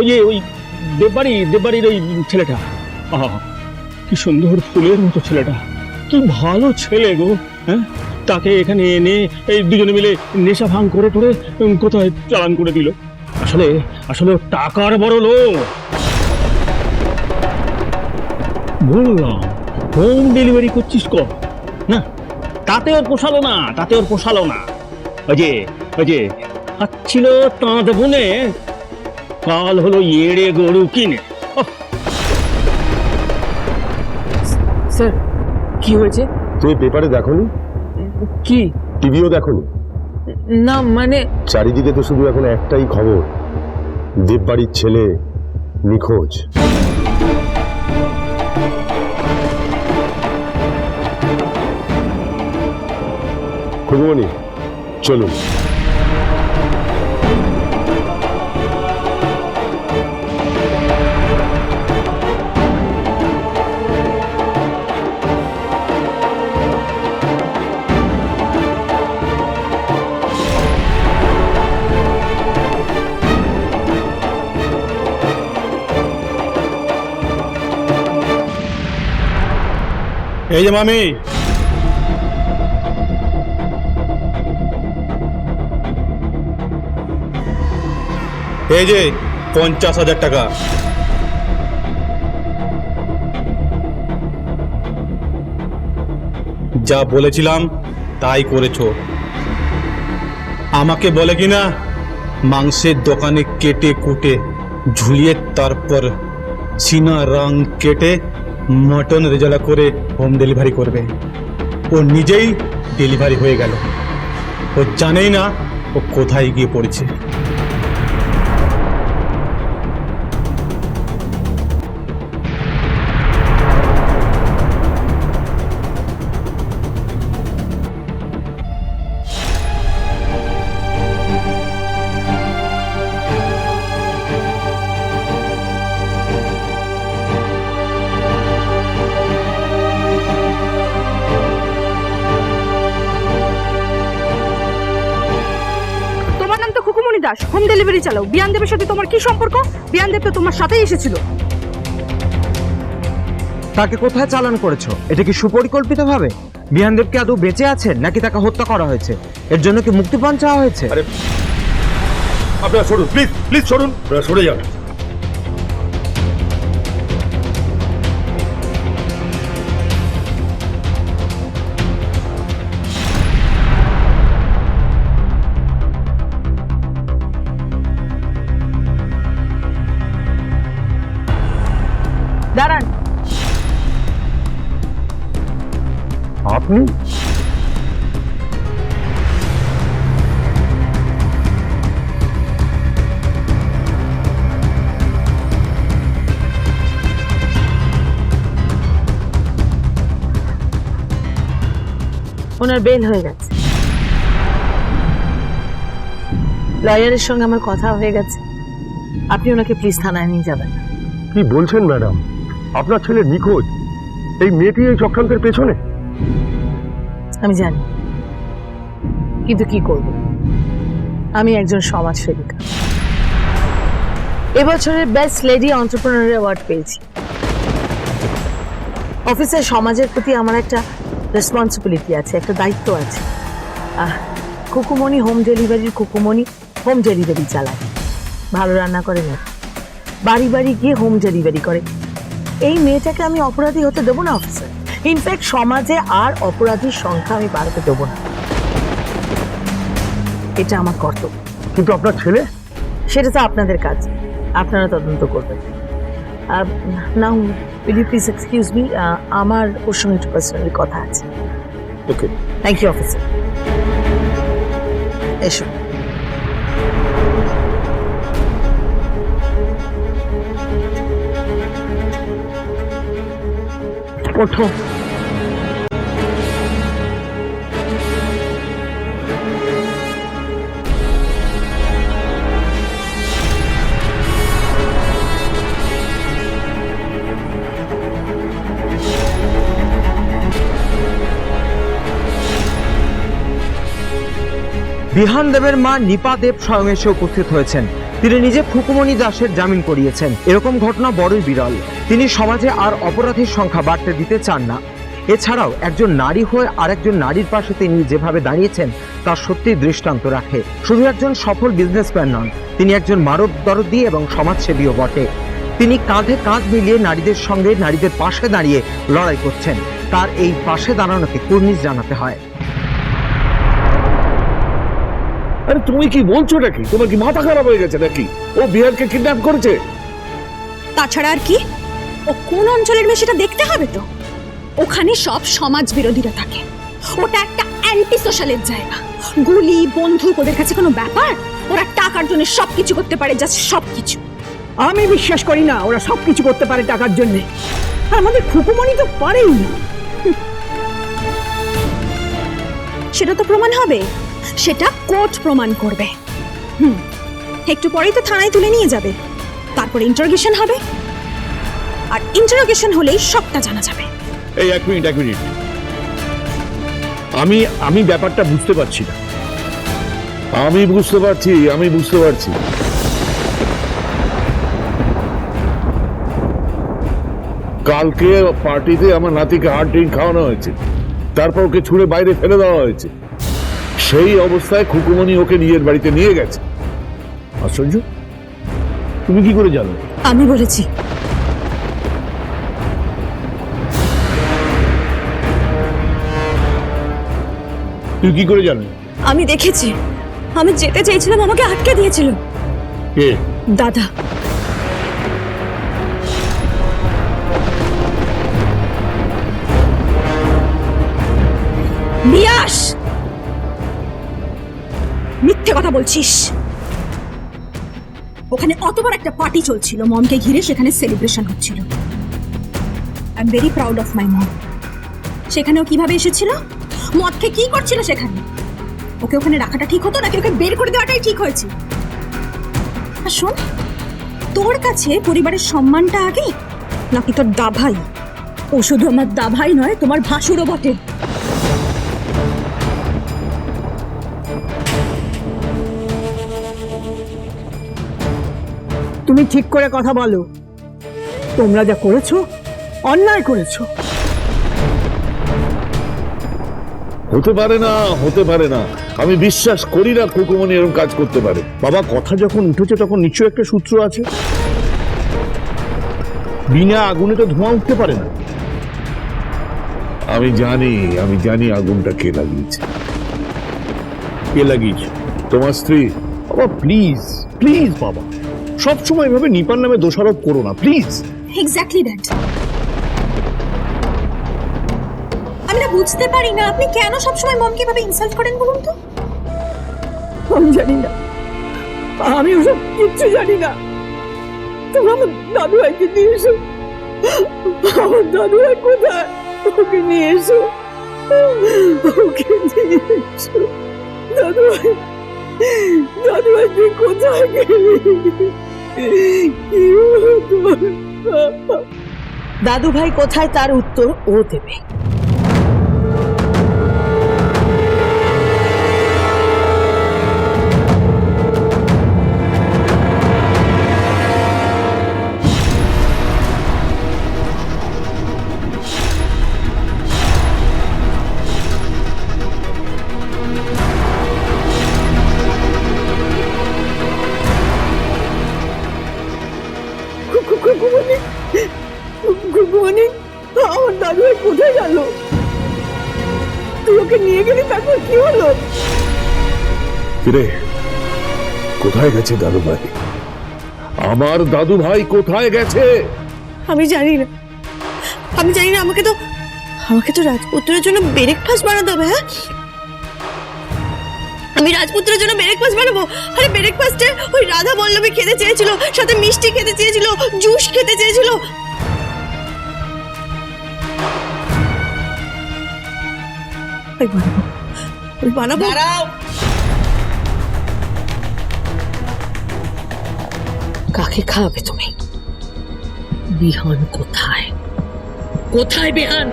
ওই যে ওই দেববাড়ি দেববাড়ির ওই ছেলেটা। আহা। কি সুন্দর ফুলের মতো ছেলেটা। কি ভালো ছেলে গো হ্যাঁ? তাকে এখানে এনে এই দুজনে মিলে নেশা ভাঙ করে টরে কোথায় চালান করে দিল। আসলে আসলে টাকার বড় লোক। বললাম হোম ডেলিভারি করছিস কর না? তাতে ওর পোষালো না তাতে ওর পোষালো না। ওই যে ওই যে খাচ্ছিল তাঁত বুনে কাল হলো এড়ে গরু কিনে। স্যার কি হয়েছে? তুমি পেপারে দেখোনি? কি? টিভিও দেখোনি? না মানে চারিদিকে তো শুধু এখন একটাই খবর। দেববাড়ির ছেলে নিখোঁজ। খুবমণি চলুন। এই যে মামি। এই যে পঞ্চাশ হাজার টাকা। যা বলেছিলাম তাই করেছ। আমাকে বলে কিনা মাংসের দোকানে কেটে কুটে ঝুলিয়ে তারপর সিনা রং কেটে মটন রেজালা করে হোম ডেলিভারি করবে। ও নিজেই ডেলিভারি হয়ে গেল। ও জানেই না ও কোথায় গিয়ে পড়েছে। দাস হোম ডেলিভারি চালাও। বিয়ান দেবের সাথে তোমার কি সম্পর্ক? বিয়ান দেব তো তোমার সাথেই এসেছিল। তাকে কোথায় চালান করেছ? এটা কি সুপরিকল্পিত ভাবে বিহানদেব কি আদৌ বেঁচে আছেন নাকি তাকে হত্যা করা হয়েছে? এর জন্য কি মুক্তিপণ চাওয়া হয়েছে? আপনারা সরুন প্লিজ প্লিজ সরুন। আপনারা সরে যান। আপনি ওনার বেল হয়ে গেছে। লয়ারের সঙ্গে আমার কথা হয়ে গেছে। আপনি ওনাকে প্লিজ থানায় নিয়ে যাবেন। কি বলছেন ম্যাডাম আপনার ছেলে নিখোঁজ। এই মেয়েটি এই চক্রান্তের পেছনে? জানি। কিন্তু কি করব? আমি একজন সমাজ সেবিকা এবছরের বেস্ট লেডি অন্টারপ্রেনার অ্যাওয়ার্ড পেয়েছি। অফিসের সমাজের প্রতি আমার একটা রেসপন্সিবিলিটি আছে, একটা দায়িত্ব আছে। কুকুমণি হোম ডেলিভারির কুকুমণি হোম ডেলিভারি চালায়। ভালো রান্না করে না। বাড়ি বাড়ি গিয়ে হোম ডেলিভারি করে। এই মেয়েটাকে আমি অপরাধী হতে দেবো না অফিসার ইনফ্যাক্ট সমাজে আর অপরাধীর সংখ্যা আমি বাড়াতে দেবো না। এটা আমার কর্তব্য। কিন্তু আপনার ছেলে? সেটা তো আপনাদের কাজ। আপনারা তদন্ত করবেন। Now will you please excuse me আমার ওর সঙ্গে একটু পার্সোনালি কথা আছে। ওকে থ্যাংক ইউ অফিসার এসো। ওঠো বিহান দেবের মা নিপা দেব স্বয়ং এসে উপস্থিত হয়েছেন। তিনি নিজে ফুকুমণি দাসের জামিন করিয়েছেন। এরকম ঘটনা বড়ই বিরল। তিনি সমাজে আর অপরাধীর সংখ্যা বাড়তে দিতে চান না। এছাড়াও একজন নারী হয়ে আরেকজন নারীর পাশে তিনি যেভাবে দাঁড়িয়েছেন তা সত্যি দৃষ্টান্ত রাখে। শুধু একজন সফল বিজনেসম্যান নন তিনি একজন মানব দরদি এবং সমাজসেবীও বটে। তিনি কাঁধে কাঁধ মিলিয়ে নারীদের সঙ্গে নারীদের পাশে দাঁড়িয়ে লড়াই করছেন। তার এই পাশে দাঁড়ানোকে কুর্নিশ জানাতে হয়। আরে তুমি কি বলছো নাকি? তোমার কি মাথা খারাপ হয়ে গেছে নাকি? ও বিহারকে কিডন্যাপ করেছে? তাছাড়া আর কি? ও কোন অঞ্চলের মেয়ে সেটা দেখতে হবে তো? ওখানে সব সমাজ বিরোধীরা থাকে। ওটা একটা অ্যান্টি সোশ্যালের জায়গা। গুলি বন্দুক ওদের কাছে কোনো ব্যাপার? ওরা টাকার জন্য সবকিছু করতে পারে জাস্ট সবকিছু। আমি বিশ্বাস করি না ওরা সবকিছু করতে পারে টাকার জন্য। আমাদের ফুকুমণি তো পারেই না। সেটা তো প্রমাণ হবে। সেটা কোর্ট প্রমাণ করবে। হুম একটু পরেই তো থানায় তুলে নিয়ে যাবে। তারপর ইন্টারগেশন হবে। আর ইন্টারোগেশন হলেই সবটা জানা যাবে। এই এক মিনিট এক মিনিট। আমি আমি ব্যাপারটা বুঝতে পারছি না। আমি বুঝতে পারছি আমি বুঝতে পারছি। কালকে পার্টিতে আমার নাতিকে হার্ড ড্রিঙ্ক খাওয়ানো হয়েছে। তারপর ওকে ছুঁড়ে বাইরে ফেলে দেওয়া হয়েছে। সেই অবস্থায় খুকুমনি ওকে নিজের বাড়িতে নিয়ে গেছে। আশ্চর্য? তুমি কি করে জানো? আমি বলেছি তুই কি করে জানো আমি দেখেছি। আমি যেতে চেয়েছিলাম আমাকে আটকে দিয়েছিল। কে? দাদা। বিয়াস মিথ্যে কথা বলছিস। ওখানে অতবার একটা পার্টি চলছিল মমকে ঘিরে সেখানে সেলিব্রেশন হচ্ছিল। I am very proud of my mom সেখানেও কীভাবে এসেছিল? মদকে কি করছিল সেখানে? ওকে ওখানে রাখাটা ঠিক হতো নাকি ওকে বের করে দেওয়াটাই ঠিক হয়েছে? আর শোন, তোর কাছে পরিবারের সম্মানটা আগে নাকি তোর দাভাই? ও শুধু আমার দাভাই নয়, তোমার ভাসুরও বটে। তুমি ঠিক করে কথা বলো। তোমরা যা করেছ, অন্যায় করেছ। হতে পারে না হতে পারে না। আমি বিশ্বাস করি না কুকুমনি এরকম কাজ করতে পারে। বাবা কথা যখন উঠেছে তখন নিশ্চয়ই একটা সূত্র আছে। বিনা আগুনে তো ধোঁয়া উঠতে পারে না। আমি জানি আমি জানি আগুনটা কে লাগিয়েছে। কে লাগিয়েছে? তোমার স্ত্রী। বাবা প্লিজ প্লিজ বাবা। সবসময় এভাবে নিপার নামে দোষারোপ করো না প্লিজ এক্স্যাক্টলি দ্যাট বুঝতে পারি না। আপনি কেন সবসময় মমকে এভাবে ইনসাল্ট করেন বলুন তো? আমি জানি না। আমি ওসব কিচ্ছু জানি না। তোমরা আমার দাদু ভাইকে নিয়ে এসো। আমার দাদু ভাই কোথায়? ওকে নিয়ে এসো। ওকে নিয়ে এসো। দাদু ভাই দাদু ভাই তুই কোথায় গেলি? কি হলো তোমার দাদু ভাই কোথায় তার উত্তর ও দেবে। ওকে নিয়ে গেলি তারপর কি হলো? কিরে কোথায় গেছে দাদু ভাই আমার দাদু ভাই কোথায় গেছে? আমি জানি না। আমি জানি না আমাকে তো আমাকে তো রাজপুত্রের জন্য ব্রেকফাস্ট বানাতে হবে হ্যাঁ? আমি রাজপুত্রের জন্য ব্রেকফাস্ট বানাবো? আরে ব্রেকফাস্টে ওই রাধা বল্লভী খেতে চেয়েছিল সাথে মিষ্টি খেতে চেয়েছিল জুস খেতে চেয়েছিল। কাকে খাওয়াবে তুমি? বিহান কোথায়? কোথায় বিহান?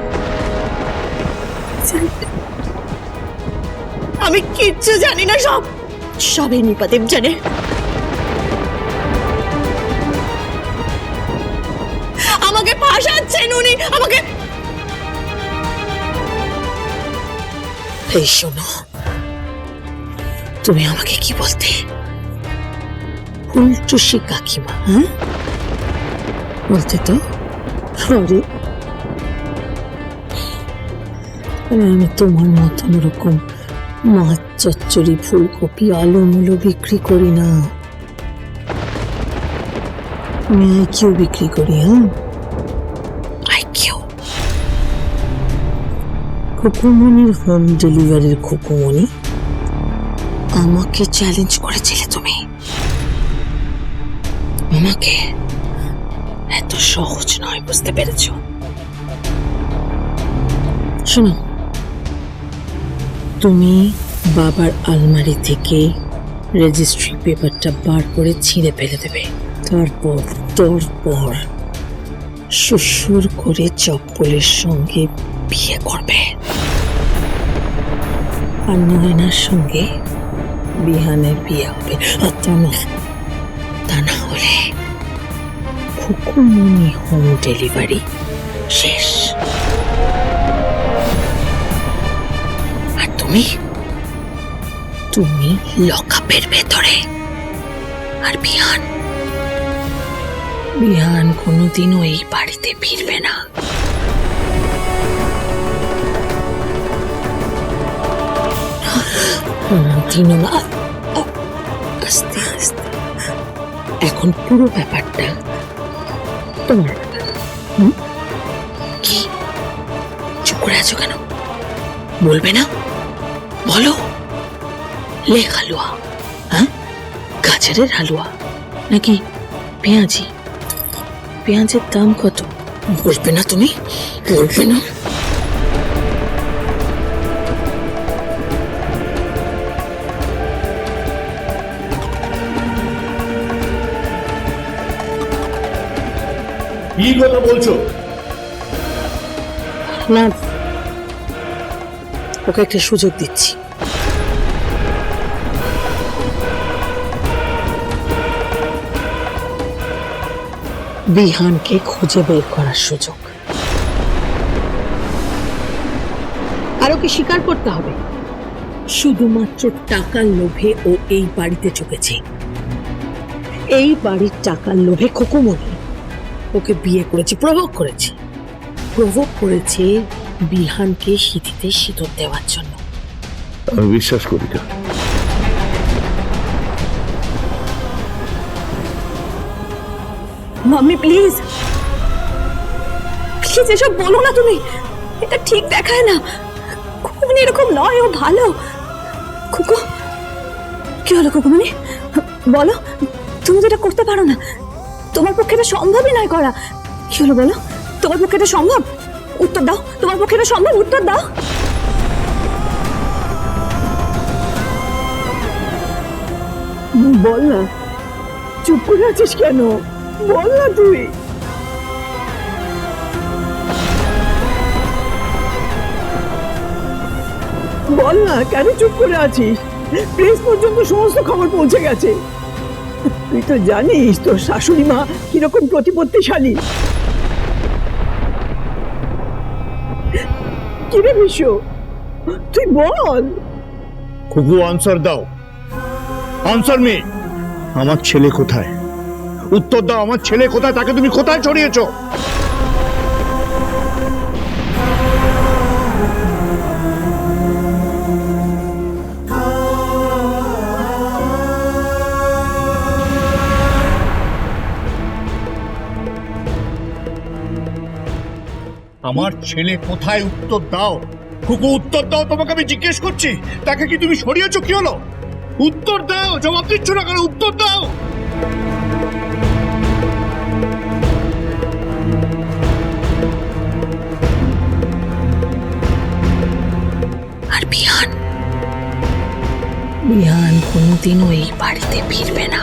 আমি কিচ্ছু জানি না সব। সবই নিপাদেব জানে। আমাকে ফাঁসাচ্ছেন উনি। আমাকে এই শোনো, তুমি আমাকে কি বলতে? ফুলটুসি কাকিমা হ্যাঁ বলতে তো? সরি আমি তোমার মতন ওরকম মাছ, চচ্চড়ি, ফুলকপি আলু মুলো বিক্রি করি না। আমি আইকিউ বিক্রি করি হ্যাঁ খুকুমনির হোম ডেলিভারির খুকুমনি আমাকে চ্যালেঞ্জ করেছিলে তুমি। আমাকে এত সহজ নয় বুঝতে পেরেছ? শোনো। তুমি বাবার আলমারি থেকে রেজিস্ট্রি পেপারটা বার করে ছিঁড়ে ফেলে দেবে। তারপর তোর তারপর। শ্বশুর করে চপ্পলের সঙ্গে বিয়ে করবে। আর নয়নার সঙ্গে বিহানের বিয়ে হবে। না, তা না হলে খুকুমনি হোম ডেলিভারি শেষ। আর তুমি? তুমি লকআপের ভেতরে। আর বিহান? বিহান কোনোদিনও এই বাড়িতে ফিরবে না। কোনোদিনও না। আস্তে আস্তে। এখন পুরো ব্যাপারটা তোমার? কি? চুপ করে আছো কেন? বলবে না? বলো। লেখ হালুয়া হ্যাঁ? গাজরের হালুয়া, নাকি পেঁয়াজি? পেঁয়াজের দাম কত? বলবে না তুমি বলবে না। কি কথা বলছো? না ওকে একটা সুযোগ দিচ্ছি। বিহানকে খুঁজে বের করার সুযোগ। আর ওকে স্বীকার করতে হবে। শুধুমাত্র টাকার লোভে ও এই বাড়িতে ঢুকেছে। এই বাড়ির টাকার লোভে খোকুমনি ওকে বিয়ে করেছে, প্রভোগ করেছে। প্রভোগ করেছে বিহানকে শীতিতে শীতল দেওয়ার জন্য। আমি বিশ্বাস করি না। Mummy, please. প্লিজ, এসব বলো না তুমি। এটা ঠিক দেখায় না। খুকুমনি এরকম নয়, ও ভালো। খুকু কি হলো খুকুমনি বলো, তুমি যেটা করতে পারো না, তোমার পক্ষে এটা সম্ভবই নয় করা। কি হলো বলো? তোমার পক্ষে এটা সম্ভব? উত্তর দাও। তোমার পক্ষে এটা সম্ভব? উত্তর দাও। বল না, চুপ করে আছিস কেন? বল না তুই। বল না কেন চুপ করে আছিস? প্রেস পর্যন্ত সমস্ত খবর পৌঁছে গেছে। তুই তো জানিস তোর শাশুড়ি মা কীরকম প্রতিপত্তিশালী। কিরে বিশ্ব তুই বল। খুকু আনসার দাও। আনসার মি আমার ছেলে কোথায়? উত্তর দাও, আমার ছেলে কোথায়? তাকে তুমি কোথায় ছড়িয়েছো? আমার ছেলে কোথায়? উত্তর দাও। খুকু, উত্তর দাও, তোমাকে আমি জিজ্ঞেস করছি। তাকে কি তুমি সরিয়েছো? কি হলো? উত্তর দাও, জবাব দিচ্ছ না কেন? উত্তর দাও! বিহান কোনোদিনও এই বাড়িতে ফিরবে না।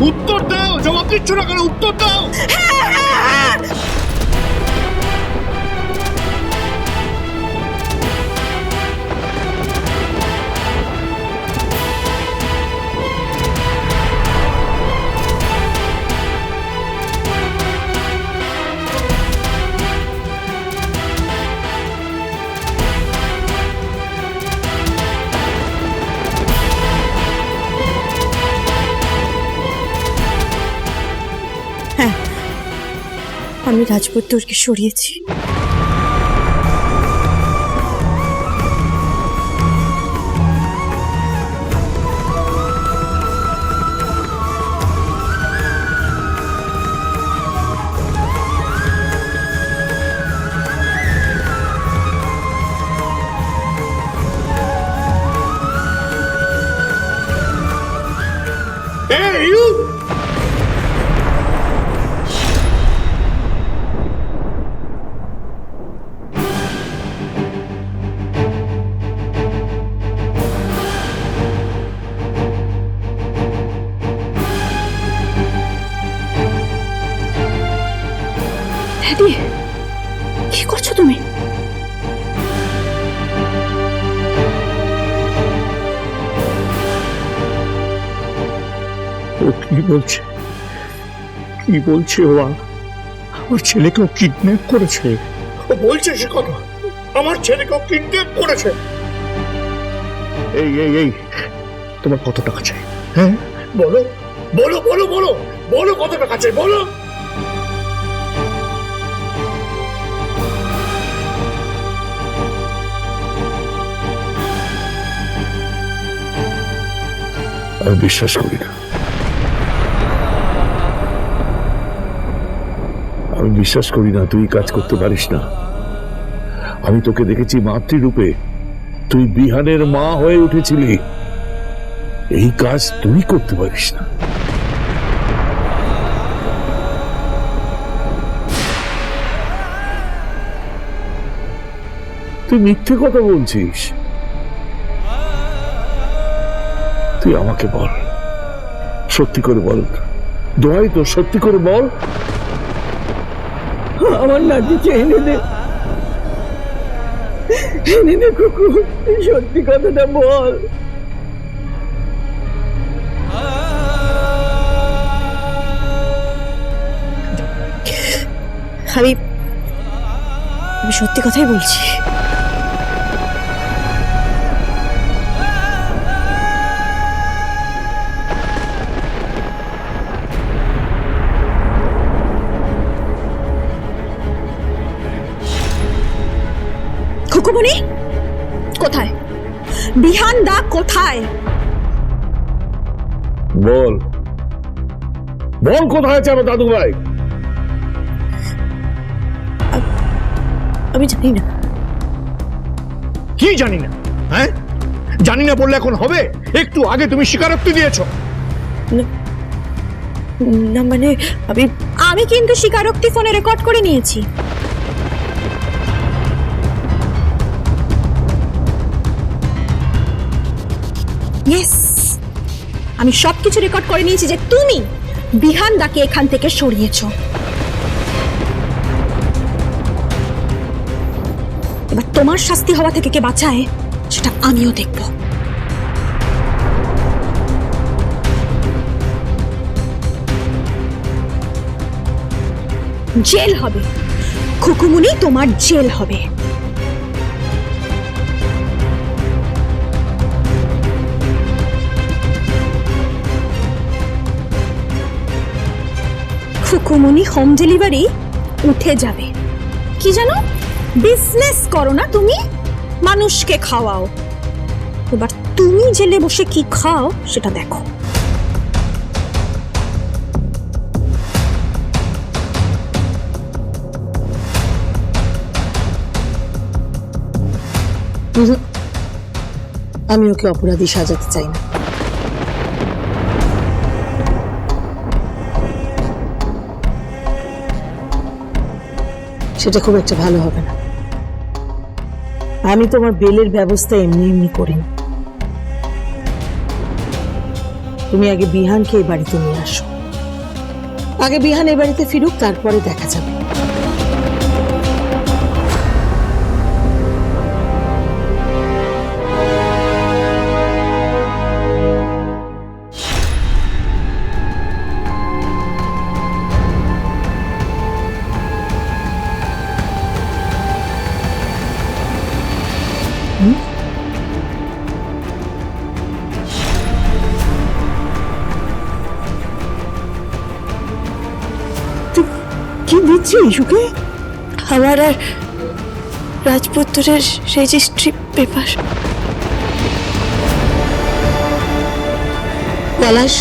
উত্তর দাও জবাব দিচ্ছ না কেন? উত্তর দাও! আমি রাজপুত্রকে সরিয়েছি Hey, you! বলছে? কি বলছে ও আমার ছেলেকেও কিডন্যাপ করেছে। ও বলছে সে কথা। আমার ছেলেকেও কিডন্যাপ করেছে। এই এই এই, তোমার কত টাকা চাই? হ্যাঁ? বলো বলো বলো বলো বলো কত টাকা চাই, বলো। আমি বিশ্বাস করি না। আমি বিশ্বাস করি না, তুই কাজ করতে পারিস না। আমি তোকে দেখেছি মাতৃরূপে। তুই বিহানের মা হয়ে উঠেছিলি। এই কাজ তুই করতে পারিস না। তুই মিথ্যে কথা বলছিস। তুই আমাকে বল। সত্যি করে বল। দোয়াই তো, সত্যি করে বল। আমার নাতিকে এনে দে। এনে দে কুকুর সত্যি কথাটা বল। আমি আমি সত্যি কথাই বলছি। বিহান দা কোথায়? বল। বল কোথায় আছে আমার দাদু ভাই আমি জানি না। কি জানি না? হ্যাঁ? জানি না বললে এখন হবে? একটু আগে তুমি স্বীকারোক্তি দিয়েছ। না মানে আমি আমি কিন্তু স্বীকারোক্তি ফোনে রেকর্ড করে নিয়েছি। ইয়েস আমি সবকিছু রেকর্ড করে নিয়েছি যে তুমি বিহান দাকে এখান থেকে সরিয়েছ। এবার তোমার শাস্তি হওয়া থেকে কে বাঁচায়, সেটা আমিও দেখব। জেল হবে। খুকুমুনি তোমার জেল হবে। খুকুমুনি হোম ডেলিভারি উঠে যাবে। কি জানো? বিজনেস করো না তুমি, মানুষকে খাওয়াও। এবার তুমি জেলে বসে কি খাও সেটা দেখো। আমি ওকে অপরাধী সাজাতে চাই না। সেটা খুব একটা ভালো হবে না। আমি তোমার বেলের ব্যবস্থা এমনি এমনি করি। তুমি আগে বিহানকে এই বাড়িতে নিয়ে আসো। আগে বিহান এই বাড়িতে ফিরুক, তারপরে দেখা যাবে। কি দিচ্ছিস হয়েছে আমার আর রাজপুত্রের সেই যে স্ট্রিপ পেপার পলাশ